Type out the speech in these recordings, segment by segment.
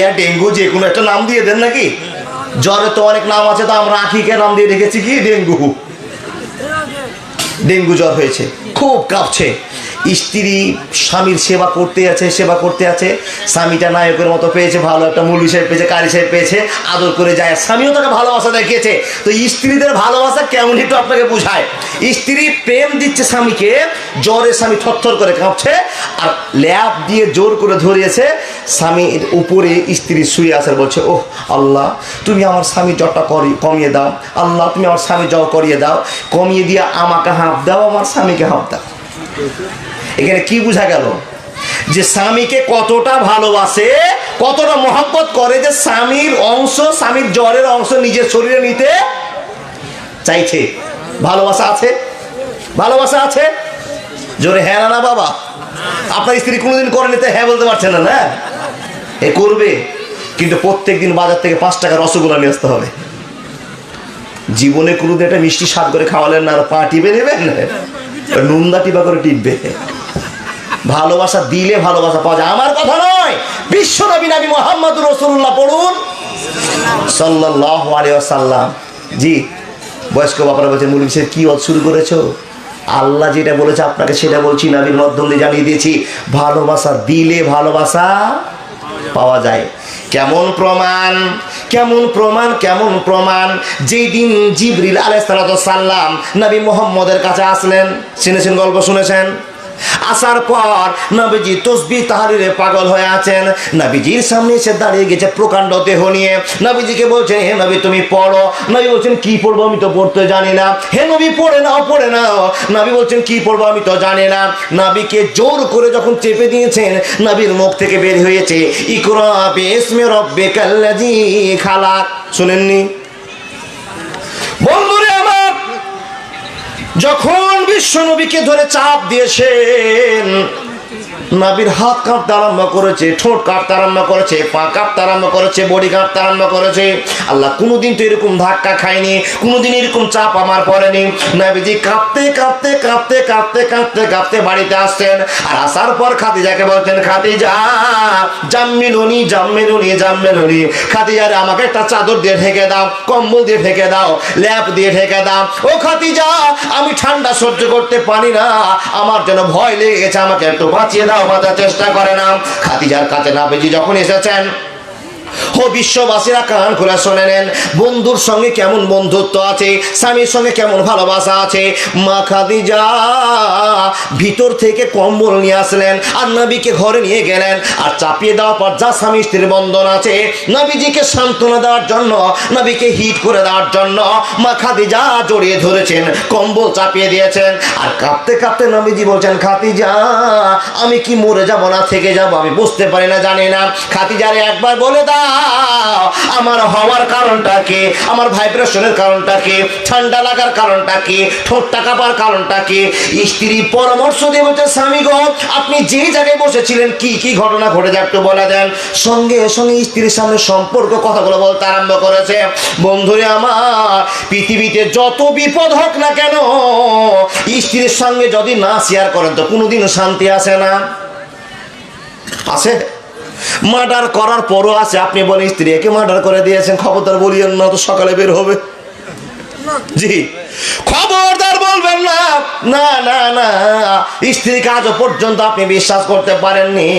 Dengue যে কোনো একটা নাম দিয়ে দেন নাকি? জ্বরে তো অনেক নাম আছে, তো আমরা আখিকে নাম দিয়ে রেখেছি কি? ডেঙ্গু। ডেঙ্গু জ্বর হয়েছে। খুব কাঁপছে। স্ত্রী, স্বামীর সেবা করতে আছে, সেবা করতে আছে। স্বামীটা নায়কের মতো পেয়েছে, ভালো একটা মুরগি সাহেব পেয়েছে, কারি সাহেব পেয়েছে, আদর করে যায়। স্বামীও তাকে ভালোবাসা দেখিয়েছে। তো স্ত্রীদের ভালোবাসা কেমন একটু আপনাকে বুঝায়। স্ত্রী প্রেম দিচ্ছে স্বামীকে, জ্বরে স্বামী থরথর করে কাঁপছে, আর ল্যাপ দিয়ে জোর করে ধরিয়েছে। স্বামীর উপরে স্ত্রী শুয়ে আসার বলছে, ওহ, আল্লাহ, তুমি আমার স্বামীর জ্বরটা কমিয়ে দাও। আল্লাহ, তুমি আমার স্বামীর জ্বর করিয়ে দাও। কমিয়ে দিয়ে আমাকে হাঁপ দাও, আমার স্বামীকে হাঁপ দাও। এখানে কি বোঝা গেল? যে স্বামীকে কতটা ভালোবাসে, কতটা মহব্বত করে যে স্বামীর অংশ, স্বামীর জ্বরের অংশ নিজের শরীরে নিতে চাইছে। ভালোবাসা আছে? ভালোবাসা আছে? জোরে হ্যাঁ না বাবা। আপনার স্ত্রী কোনোদিন করে নিতে হ্যাঁ বলতে পারছে না না? এ করবে, কিন্তু প্রত্যেক দিন বাজার থেকে পাঁচ টাকা রসগোল্লা নিয়ে আসতে হবে। জীবনে কোনোদিন একটা মিষ্টি স্বাদ করে খাওয়ালেন না, আর পা টিপে নেবেন? নুনদা টিপা করে টিপবে। ভালোবাসা দিলে ভালোবাসা পাওয়া যায়। আমার কথা নয়, বিশ্ব নবী নবী মোহাম্মদ রসুল্লাহ পড়ুন। আলিয়াল্লাম জি, বয়স্ক বাবারা বলছেন মুরগি সাহেব, কি ওয়াজ শুরু করেছ? আল্লাহ যেটা বলেছে, আপনাকে সেটা বলছি, নাবির মাধ্যম দিয়ে জানিয়ে দিয়েছি। ভালোবাসা দিলে ভালোবাসা পাওয়া যায়। কেমন প্রমাণ? কেমন প্রমাণ? কেমন প্রমাণ? যেই দিন জিবরিল আলাইসালাম নবী মোহাম্মদের কাছে আসলেন, শুনেছেন গল্প শুনেছেন? আসার পর নবীজি তসবি তাহারিরে পাগল হয়ে আছেন। নবীজির সামনে এসে দাঁড়িয়ে গেছে প্রকাণ্ড দেহ নিয়ে। নবীজিকে বলছেন, হে নবী, তুমি পড়ো। নবী বলছেন, কি পড়ব আমি তো পড়তে জানি না। হে নবী, পড়ে নাও পড়ে নাও। নবী বলছেন, কি পড়ব আমি তো জানি না। নবীকে জোর করে যখন চেপে দিয়েছেন, নবীর মুখ থেকে বের হয়েছে, ইকরা বিসমি শুনেননি? বন্ধুরে আমার, যখন বিশ্ব নবীকে ধরে চাপ দিয়েছেন। নাবির হাত কাঁপতে আরম্ভ করেছে, ঠোঁট কাঁপতে আরম্ভ করেছে, পা কাঁপতে আরম্ভ করেছে, বডি কাঁপতে আরম্ভ করেছে। আল্লাহ কোনোদিন তো এরকম ধাক্কা খায়নি, কোনোদিন এরকম চাপ আমার পড়েনি। নাবিজি কাঁপতে কাঁপতে কাঁপতে কাঁপতে কাঁপতে কাঁপতে বাড়িতে আসছেন। আর আসার পর খাদিজাকে বলছেন, খাদিজা, জাম্মিলুনি জাম্মিলুনি জাম্মিলুনি। খাদিজারে আমাকে একটা চাদর দিয়ে ঢেকে দাও, কম্বল দিয়ে ঢেকে দাও, ল্যাপ দিয়ে ঢেকে দাও। ও খাদিজা, আমি ঠান্ডা সহ্য করতে পারি না। আমার যেন ভয় লেগে গেছে, আমাকে একটু বাঁচিয়ে দাও। বাঁচার চেষ্টা করে না। খাদিজার কাছে নাবিজি যখন এসেছেন ও বিশ্ববাসীরা কান খুলে শুনে নেন, বন্ধুর সঙ্গে কেমন বন্ধুত্ব আছে, স্বামীর সঙ্গে কেমন ভালোবাসা আছে। মা খাদিজা ভিতর থেকে কম্বল নিয়ে আসলেন, আর নবীকে ঘরে নিয়ে গেলেন, আর চাপিয়ে দেওয়ার পর যা স্বামী স্ত্রীর বন্ধন আছে, নবীজিকে সান্ত্বনা দেওয়ার জন্য, নবীকে হিট করে দেওয়ার জন্য মা খাদিজা জড়িয়ে ধরেছেন, কম্বল চাপিয়ে দিয়েছেন, আর কাঁপতে কাঁপতে নবীজি বলছেন খাতিজা আমি কি মরে যাব না, থেকে যাব, আমি বুঝতে পারি না, জানি না। খাদিজারে একবার বলে দাও। আমার হওয়ার কারণটা কি? আমার ভাইব্রেশনের কারণটা কি? ঠান্ডা লাগার কারণটা কি? ঠোঁটটা কাঁপার কারণটা কি? স্ত্রী পরামর্শ দিয়ে বলছে, স্বামী গো, আপনি যে জায়গায় বসেছিলেন, কি কি ঘটনা ঘটেছে একটু বলে দেন? সঙ্গে সঙ্গে স্ত্রীর সামনে সম্পর্ক কথাগুলো বলতে আরম্ভ করেছে। বন্ধুরে আমার, পৃথিবীতে যত বিপদ হোক না কেন, স্ত্রীর সঙ্গে যদি না শেয়ার করেন, তো কোনোদিনও শান্তি আসে না। আছে? মার্ডার করার পরও আছে। আপনি বলেন স্ত্রী একে মার্ডার করে দিয়েছেন, খবরদার বলিয়েন না, তো সকালে বের হবে। জি। খবরদার বলবেন না। না না না। স্ত্রীকে আজও পর্যন্ত আপনি বিশ্বাস করতে পারেননি।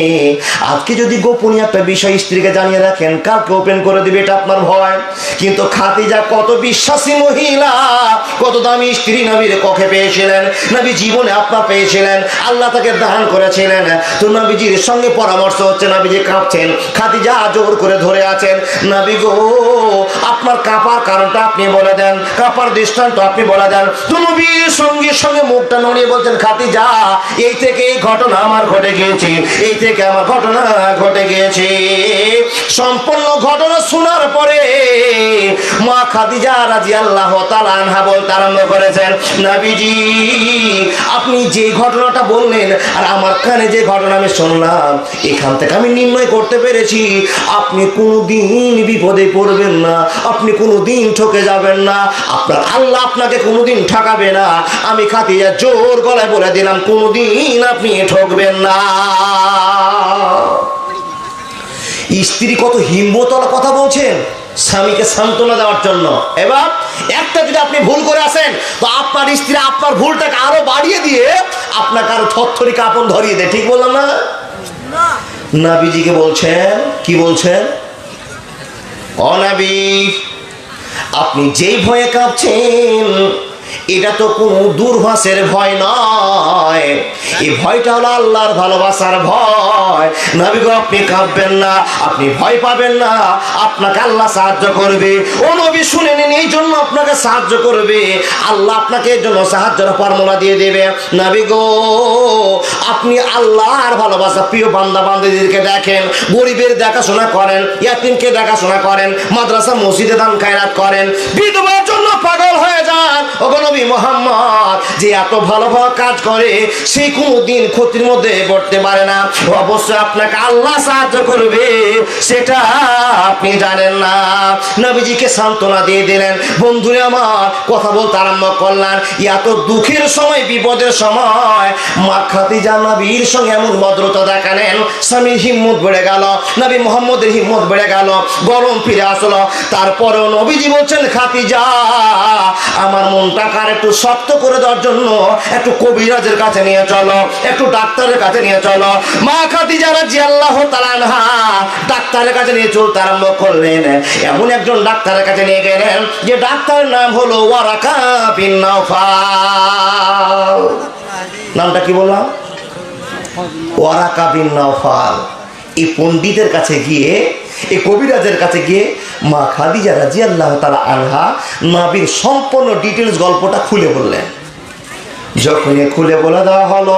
আজকে যদি গোপনীয় একটা বিষয় স্ত্রীকে জানিয়ে রাখেন কাকে ওপেন করে দিবে, এটা আপনার ভয়। কিন্তু খাতিজা কত বিশ্বাসী মহিলা, কত দামি স্ত্রী নবীর কখে পেয়েছিলেন। নবী জীবনে আপনার পেয়েছিলেন, আল্লাহ তাকে দান করেছিলেন। তো নবীজির সঙ্গে পরামর্শ হচ্ছে, নবীজি কাঁপছেন। খাতিজা জোর করে ধরে আছেন, নবী গো, আপনার কাঁপার কারণটা আপনি বলে দেন। কাঁপার দৃষ্টান্ত, আপনি বলে তো নবীর সঙ্গে সঙ্গে মুখটা নড়িয়ে বলছেন খাতিজা এই থেকে এই ঘটনা আমার ঘটে গিয়েছে, এই থেকে আমার ঘটনা ঘটে গিয়েছে। সম্পূর্ণ ঘটনা শোনার পরে মা খাদিজা রাজি আল্লাহ আনহা বলতে আরম্ভ করেছেন, নাবিজি, আপনি যে ঘটনাটা বললেন আর আমার কানে যে ঘটনা আমি শুনলাম, এখান থেকে আমি নির্ণয় করতে পেরেছি, আপনি কোনো দিন বিপদে পড়বেন না, আপনি কোনো দিন ঠকে যাবেন না আপনার আল্লাহ আপনাকে কোনোদিন ঠকাবে না। আমি খাতিয়া জোর গলায় বলে দিলাম কোনোদিন আপনি ঠকবেন না। স্ত্রী কত হিম্মতলা কথা বলছেন স্বামীকে সান্ত্বনা দেওয়ার জন্য। এবার একটা যদি আপনি ভুল করে আসেন তো আপনার স্ত্রী আপনার ভুলটাকে আরও বাড়িয়ে দিয়ে আপনাকে আরও থরথরি কাপন ধরিয়ে দেয়। ঠিক বললাম না? নাবিজিকে বলছেন কি বলছেন? অনাবি আপনি যেই ভয়ে কাঁপছেন এটা তো কোনো দূরভাষের ভয় নয়। এই ভয়টা হলো আল্লাহর ভালোবাসার ভয়। নবী গো, আপনি কাঁপবেন না, আপনি ভয় পাবেন না। আপনাকে আল্লাহ সাহায্য করবে। ও নবী, শুনে নিন, এই জন্য আপনাকে সাহায্য করবে। আল্লাহ আপনাকে এর জন্য সাহায্যের ফর্মুলা দিয়ে দেবে। নবী গো, আপনি আল্লাহর ভালোবাসা প্রিয় বান্দা বান্ধবীদেরকে দেখেন, গরিবের দেখাশোনা করেন, ইয়াতিমকে দেখাশোনা করেন, মাদ্রাসা, মসজিদে দান খায়রাত করেন জন্য পাগল হয়ে যান। ওগো নবী মোহাম্মদ, যে এত ভালো ভালো কাজ করে, সে কোনো দিন ক্ষতির মধ্যে পড়তে পারে না। অবশ্যই আপনাকে আল্লাহ সাহায্য করবে, সেটা আপনি জানেন না। নবীজিকে সান্ত্বনা দিয়ে দিলেন, বন্ধুরে আমার, কথা বলতে আরম্ভ করলেন এত দুঃখের সময়, বিপদের সময়, মা খাদিজা নবীর সঙ্গে এমন ভদ্রতা দেখালেন, স্বামীর হিম্মত বেড়ে গেল, নবী মোহাম্মদের হিম্মত বেড়ে গেল, গরম ফিরে আসলো। তারপরেও নবীজি বলছেন খাতিজা আমার মনটাকে আর একটু শক্ত করে দেওয়ার জন্য একটু কবিরাজের কাছে নিয়ে চলো, একটু ডাক্তারের কাছে নিয়ে চলো। মা খাতিজা রাজি আল্লাহ তালানহা ডাক্তারের কাছে নিয়ে চলতে আরম্ভ করলেন। এমন একজন ডাক্তারের কাছে নিয়ে গেলেন, যে ডাক্তারের নাম হলো ওয়ারাকা বিন নামটা কি বললাম? ওয়ারাকা বিন এই পণ্ডিতের কাছে গিয়ে এই কবিরাজের কাছে গিয়ে মা খাদিজা রাজি আল্লাহ তালা আনহা নাবির সম্পূর্ণ ডিটেলস গল্পটা খুলে বললেন। যখন খুলে বলে দেওয়া হলো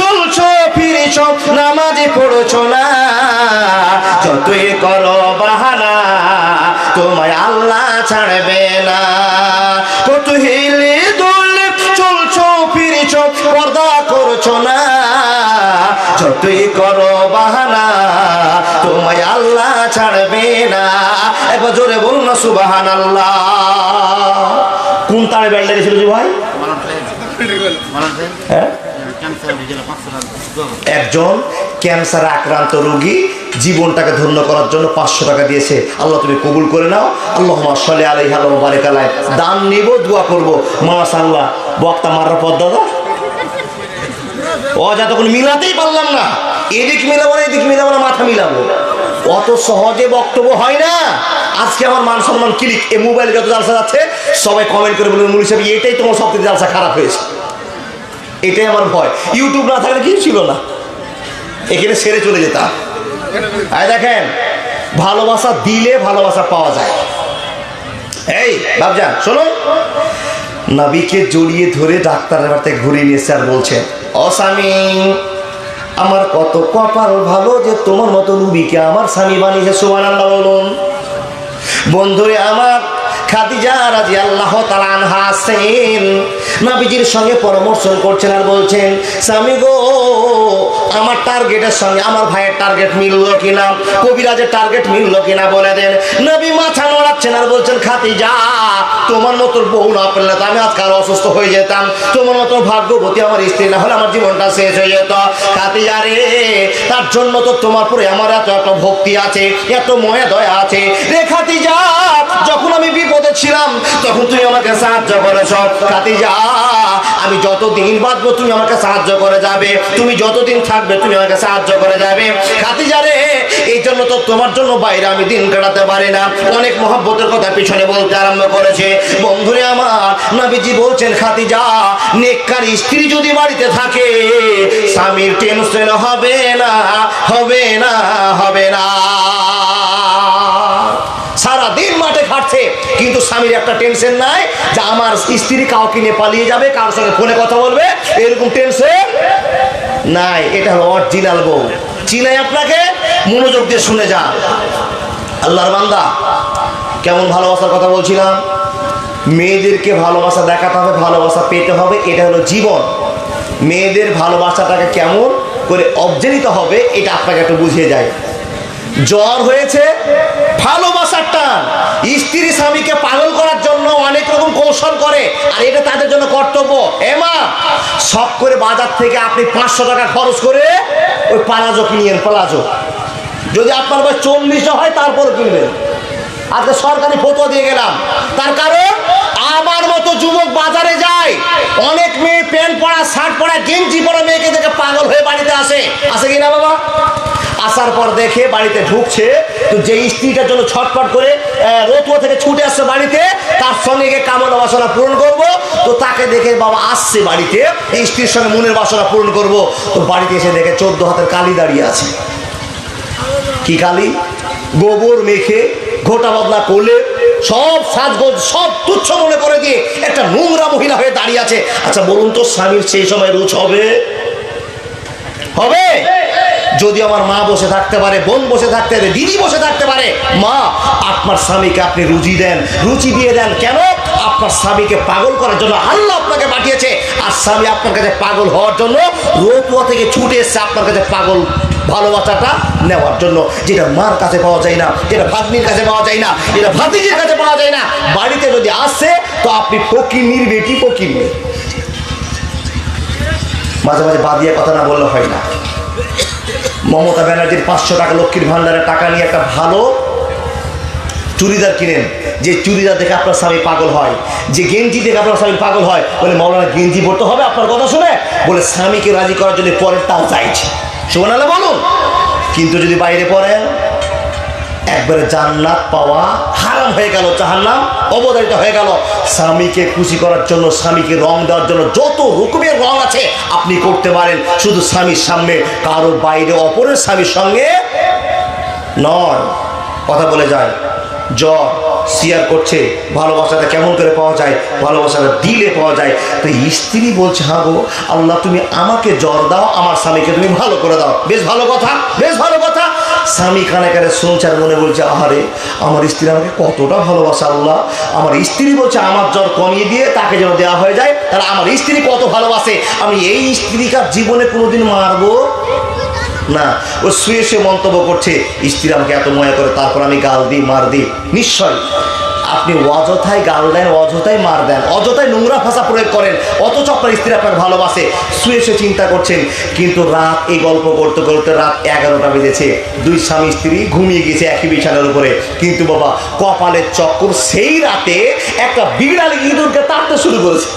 চলছো ফিরেছ নামাজে পড়ছো না। যতই করো বাহানা তোমায় আল্লাহ ছাড়বে না। কত হেলে দোল চলছো ফিরেছ পর্দা করছ না। যতই করো বাহানা তোমায় আল্লাহ ছাড়বে না। একবার জোরে বলুন না সুবাহান আল্লাহ কোন তারে বেল লেগেছিল ভাই? হ্যাঁ? একজন ক্যান্সার আক্রান্ত রোগী জীবনটাকে ধন্য করার জন্য পাঁচশো টাকা দিয়েছে। আল্লাহ, তুমি কবুল করে নাও। আল্লাহ সালে আলাই আল্লাহ বারেক দান নিব, দোয়া করব। মাশাল্লাহ বক্তা মারার পর দাদা। ও মিলাতেই পারলাম না, এদিক মিলাবো না, এদিক মিলাবো না, মাথা মিলাবো। অত সহজে বক্তব্য হয় না। আজকে আমার মান সম্মান ক্লিক এ মোবাইলে যত জালসা যাচ্ছে, সবাই কমেন্ট করে বলবেন মুলি সাহেব, এটাই তোমার সব থেকে জালসা খারাপ হয়েছে। এটাই আমার ভয়। ইউটিউব না থাকলে কিছু ছিল না। এখানে সেরে চলে যেতাম। আয় দেখেন, ভালোবাসা দিলে ভালোবাসা পাওয়া যায়। এই বাবজান শোনো। নাবিকে জড়িয়ে ধরে ডাক্তারের বাড়িতে ঘুরিয়ে নিয়েছে আর বলছে, ও স্বামী, আমার কত কপাল ভালো যে তোমার মতো রুবিকে আমার স্বামী বানিয়েছে সুমান আল্লাহ বলুন। বন্ধুরে আমার খাদিজা রাজি আল্লাহ তালান হাসেন নাবিজির সঙ্গে পরামর্শ করছেন আর বলছেন স্বামী গো আমার টার্গেটের সঙ্গে আমার ভাইয়ের টার্গেট মিললো কিনা? কবিরাজের টার্গেট মিললো কিনা বলে দেন। নবী মাথা নড়াচ্ছেন আর বলছেন, খাদিজা, তোমার মতো বউ না পেলে তো আমি আজকাল অসুস্থ হয়ে যেতাম। তোমার মতো ভাগ্যবতী আমার স্ত্রী না হলে আমার জীবনটা শেষ হয়ে যেত। খাদিজা রে, তার জন্য তো তোমার পরে আমার এত এত ভক্তি আছে, এত ময়া দয়া আছে। রে খাদিজা, যখন আমি বিপদে ছিলাম, তখন তুমি আমাকে সাহায্য করেছ। খাদিজা, আমি যতদিন বাঁচবো তুমি আমাকে সাহায্য করে যাবে। তুমি যতদিন থাকবে তুমি আমাকে সাহায্য করে যাবে। খাদিজা রে, এই জন্য তো তোমার জন্য বাইরে আমি দিন কাটাতে পারি না। অনেক মহব্বতের কথা পিছনে বলতে আরম্ভ করেছে। বন্ধুরে আমার, নবীজি বলছেন, খাদিজা, নেককার স্ত্রী যদি বাড়িতে থাকে, স্বামীর টেনশন হবে না হবে না হবে না। সারা মাঠে খাটছে, কিন্তু স্বামীর একটা টেনশন নাই যে আমার স্ত্রী কাউকে নিয়ে পালিয়ে যাবে, কারোর সঙ্গে ফোনে কথা বলবে, এরকম টেনশন নাই, এটা হলো অরিজিনাল বউ। চিনাই আপনাকে, মনোযোগ দিয়ে শুনে যা আল্লাহর বান্দা, কেমন ভালোবাসার কথা বলছিলাম? মেয়েদেরকে ভালোবাসা দেখাতে হবে, ভালোবাসা পেতে হবে, এটা হলো জীবন। মেয়েদের ভালোবাসাটাকে কেমন করে অবজেনিত হবে, এটা আপনাকে একটু বুঝিয়ে যায় জ্বর হয়েছে, ভালোবাসার টান। স্ত্রী স্বামীকে পাগল করার জন্য অনেক রকম কৌশল করে, আর এটা তাদের জন্য কর্তব্য। এমা সব করে বাজার থেকে আপনি পাঁচশো টাকা খরচ করে ওই পালাজো কিনিয়েন পালাজো যদি আপনার বয়স চল্লিশ হয়, তারপর কিনবেন। আজকে সরকারি ফটো দিয়ে গেলাম। তার কারণ, আমার মতো যুবক বাজারে যায়, অনেক মেয়ে প্যান্ট পরা, শার্ট পরা, গেঞ্জি পরা মেয়েকে দেখে পাগল হয়ে বাড়িতে আসে। আসে কিনা বাবা? আসার পর দেখে বাড়িতে ঢুকছে। তো যে স্ত্রীটার জন্য ছটফট করে রতুয়া থেকে ছুটে আসছে বাড়িতে, তার সঙ্গে গিয়ে কামনা বাসনা পূরণ করব। তো তাকে দেখে বাবা আসছে বাড়িতে, এই স্ত্রীর সঙ্গে মনের বাসনা পূরণ করব। তো বাড়িতে এসে দেখে চোদ্দ হাতের কালি দাঁড়িয়ে আছে। কি কালি? গোবর মেখে, ঘোটা বদলা করলে, সব সাজগোজ, সব তুচ্ছ মনে করে দিয়ে একটা নোংরা মহিলা হয়ে দাঁড়িয়ে আছে। আচ্ছা বলুন তো স্বামীর সেই সময় রুচ হবে? হবে? যদি আমার মা বসে থাকতে পারে, বোন বসে থাকতে পারে, দিদি বসে থাকতে পারে, মা, আপনার স্বামীকে আপনি রুচি দেন, রুচি দিয়ে দেন। কেন? আপনার স্বামীকে পাগল করার জন্য আল্লাহ আপনাকে পাঠিয়েছে। আর স্বামী আপনার কাছে পাগল হওয়ার জন্য রোপুয়া থেকে ছুটে এসছে আপনার কাছে পাগল ভালোবাসাটা নেওয়ার জন্য। যেটা মার কাছে পাওয়া যায় না, যেটা ভাগ্নির কাছে পাওয়া যায় না, যেটা ভাতিজির কাছে পাওয়া যায় না, বাড়িতে যদি আসে, তো আপনি ফকির বেটি ফকির মাঝে মাঝে বাদিয়া কথা না বললে হয় না। মমতা ব্যানার্জির পাঁচশো টাকা লক্ষ্মীর ভান্ডারের টাকা নিয়ে একটা ভালো চুড়িদার কিনেন। যে চুড়িদার দেখে আপনার স্বামী পাগল হয়, যে গেঞ্জি দেখে আপনার স্বামী পাগল হয়, বলে মৌলানা গেঞ্জি পড়তে হবে আপনার কথা শুনে? বলে, স্বামীকে রাজি করার জন্য পরের তাও চাইছে। শোনালে বলুন। কিন্তু যদি বাইরে পড়েন একবারে জান্নাত পাওয়া হারাম হয়ে গেল, জাহান্নাম অবদারিত হয়ে গেল। স্বামীকে খুশি করার জন্য, স্বামীকে রং দেওয়ার জন্য যত রকমের রং আছে আপনি করতে পারেন। শুধু স্বামীর সামনে কারও বাইরে, অপরের স্বামীর সঙ্গে নয়। কথা বলে যায়, জ্বর শেয়ার করছে, ভালোবাসাটা কেমন করে পাওয়া যায়? ভালোবাসাটা দিলে পাওয়া যায়। তো স্ত্রী বলছে হ্যাঁ গো, আল্লাহ তুমি আমাকে জ্বর দাও, আমার স্বামীকে তুমি ভালো করে দাও। বেশ ভালো কথা, বেশ ভালো কথা। স্বামী কানে কানে শুনছে আর মনে বলছে, আহারে, আমার স্ত্রী আমাকে কতটা ভালোবাসা আল্লাহ। আমার স্ত্রী বলছে, আমার জ্বর কমিয়ে দিয়ে তাকে যেন দেওয়া হয়ে যায়, তাহলে আমার স্ত্রী কত ভালোবাসে। আমি এই স্ত্রীকার জীবনে কোনোদিন মারবো না। ও শুয়ে শুয়ে মন্তব্য করছে, স্ত্রী আমাকে এত ময়া করে, তারপর আমি গাল দিই, মার দিই। নিশ্চয়। আপনি অযথায় গাল দেন, অযথায় মার দেন, অযথায় নোংরা ভাষা প্রয়োগ করেন, অথচ আপনার স্ত্রী আপনার ভালোবাসে, শুয়ে শুয়ে চিন্তা করছেন, কিন্তু রাত এই গল্প করতে করতে রাত এগারোটা বেজেছে। দুই স্বামী স্ত্রী ঘুমিয়ে গেছে একই বিছানার উপরে। কিন্তু বাবা কপালের চক্কর সেই রাতে একটা বিড়াল ইঁদুরকে তাড়তে শুরু করেছে।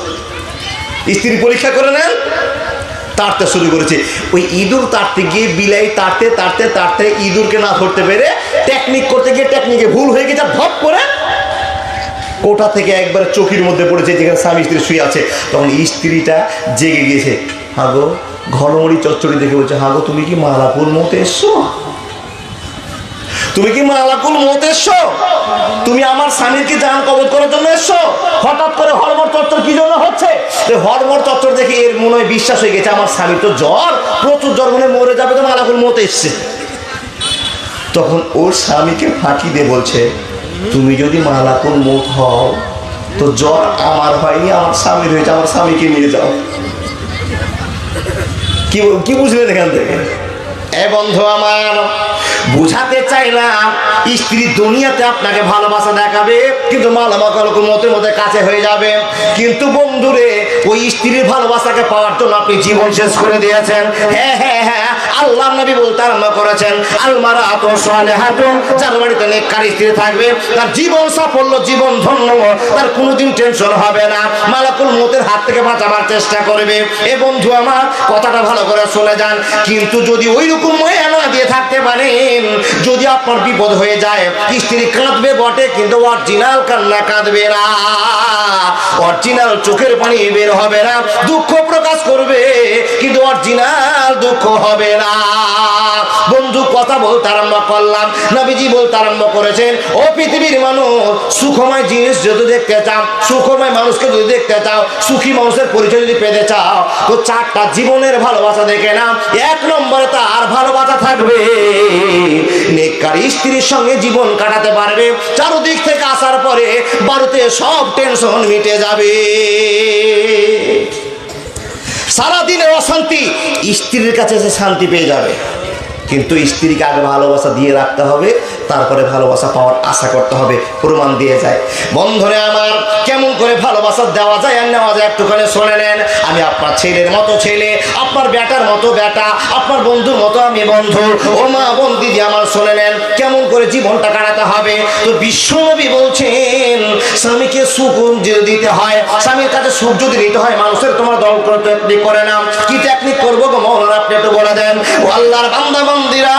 স্ত্রী পরীক্ষা করে নেন, তাড়তে শুরু করেছে। ওই ইঁদুর তাড়তে গিয়ে বিলাই তাড়তে তাড়তে তাড়তে ইঁদুরকে না ধরতে পেরে টেকনিক করতে গিয়ে টেকনিকে ভুল হয়ে গেছে ধপ করে কোটা থেকে একবার চোখের মধ্যে পড়েছে যেখানে স্বামী স্ত্রী শুয়ে আছে, তখন স্ত্রীটা জেগে গিয়েছে। হাগো ঘনমড়ি চচ্চড়ি দেখে বলছে, হাগো, তুমি কি মালাপুর মতে এসছো? তুমি কি মালাকুল মত এসছো? তুমি আমার স্বামীকে জান কবজ করার জন্য এসছো? হঠাৎ করে হরমর চত্বর কি জন্য হচ্ছে? হরমর চত্বর দেখে এর মনে হয় বিশ্বাস হয়ে গেছে, আমার স্বামী তো জ্বর, প্রচুর জ্বর মনে মরে যাবে তো মালাকুল মত এসছে। তখন ওর স্বামীকে ফাঁকি দিয়ে বলছে তুমি যদি মালাকুল মত হও, তো জ্বর আমার হয়নি, আমার স্বামীর হয়েছে, আমার স্বামীকে নিয়ে যাও। কি কি বুঝলেন এখান থেকে? এ বন্ধু আমার, বুঝাতে চাইলাম, স্ত্রী দুনিয়াতে আপনাকে ভালোবাসা দেখাবে, কিন্তু মালামাকাল মতের মধ্যে কাছে হয়ে যাবে। কিন্তু বন্ধুরে, ওই স্ত্রীর ভালোবাসাকে পাওয়ার জন্য আপনি জীবন শেষ করে দিয়েছেন। হ্যাঁ হ্যাঁ হ্যাঁ আল্লাহ নবী বলতে আরম্ভ করেছেন, আলমারা আত হাতুন যার বাড়িতে নেককার স্ত্রী থাকবে, তার জীবন সাফল্য, জীবন ধন্য, তার কোনোদিন টেনশন হবে না। মালাকুল মতের হাত থেকে বাঁচাবার চেষ্টা করবে। এ বন্ধু আমার, কথাটা ভালো করে শুনে যান। কিন্তু যদি ওই রকম ময়া না দিয়ে থাকতে পারেন, যদি আপনার বিপদ হয়ে যায়, স্ত্রী কাঁদবে বটে, কিন্তু অরিজিনাল কান্না কাঁদবে না। অরিজিনাল চোখের পানি বের হবে না, দুঃখ প্রকাশ করবে, কিন্তু অরিজিনাল দুঃখ হবে না। বন্ধু, কথা বলতে আরম্ভ করলাম। নবীজি বলতে আরম্ভ করেছেন, ও পৃথিবীর মানুষ, সুখময় জিনিস যদি দেখতে চাও, সুখময় মানুষকে যদি দেখতে চাও, সুখী মানুষের পরিচয় যদি পেতে চাও, তো চারটা জীবনের ভালোবাসা দেখে না এক নম্বরে তার ভালোবাসা থাকবে। নেককার স্ত্রীর সঙ্গে জীবন কাটাতে পারবে। চারদিক থেকে আসার পরে বাড়িতে সব টেনশন মিটে যাবে। সারাদিনের অশান্তি। স্ত্রীর কাছে সে শান্তি পেয়ে যাবে। কিন্তু স্ত্রীকে আগে ভালোবাসা দিয়ে রাখতে হবে। তারপরে ভালোবাসা পাওয়ার আশা করতে হবে, প্রমাণ দিয়ে যায়। বন্ধনে আমার, কেমন করে ভালোবাসা দেওয়া যায় আর নেওয়া যায় একটুখানি শুনে নেন। আমি আপনার ছেলের মতো ছেলে, আপনার বেটার মতো বেটা আপনার বন্ধুর মতো আমি বন্ধু। ও মা, বোন, দিদি আমার, শুনে নেন, কেমন করে জীবনটা কাটাতে হবে। তো বিশ্বনবী বলছেন, স্বামীকে যদি দিতে হয়, স্বামীর কাছে সুখ যদি দিতে হয়, মানুষের তোমার দল করে না। কি টেকনিক করব গো মৌলানা, আপনি একটু বলে দেন। ও আল্লাহর বান্দা, বান্দিরা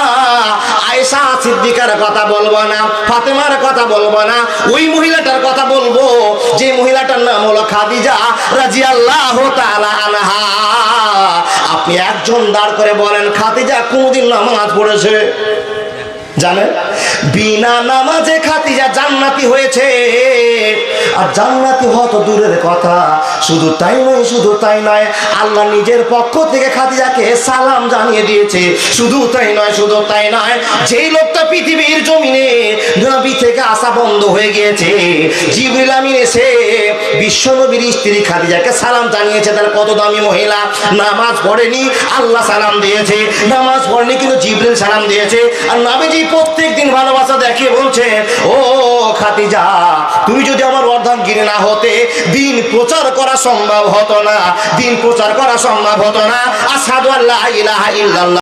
আয়েশা সিদ্দিকার কথা বলব না, ফাতেমার কথা বলব না, ওই মহিলাটার কথা বলব। যে মহিলাটার নাম হলো খাদিজা রাজিয়াল্লাহু তাআলা আনহা। আপনি একজন দাঁড় করে বলেন, খাদিজা কোনদিন নামাজ পড়েছে? জানেন? বিনা নামাজে খাতিজা জান্নাতি হয়েছে। আর জান্নাতি হওয়া তো দূরের কথা। শুধু তাই নয়, শুধু তাই নয়, আল্লাহ নিজের পক্ষ থেকে খাদিজাকে সালাম জানিয়ে দিয়েছে। শুধু তাই নয়, শুধু তাই নয়, যেই লোকটা পৃথিবীর জমিনে নবী থেকে আসা বন্ধ হয়ে গিয়েছে, জিবরিল আমিন এসে বিশ্বনবীর স্ত্রী খাদিজাকে সালাম জানিয়েছে, তার কত দামি মহিলা, নামাজ পড়েনি, আল্লাহ সালাম দিয়েছে। নামাজ পড়েনি, কিন্তু জিবরিল সালাম দিয়েছে। আর নাবিজি প্রত্যেক দিন ভালোবাসা দেখে বলছে, ও খাতিজা তুমি যদি আমার অর্ধাঙ্গিনী না হতে, দিন প্রচার করা সম্ভব হতো না, দিন প্রচার করা সম্ভব হতো না। আসাদু আল্লাহ ইলাহা ইল্লাল্লাহ।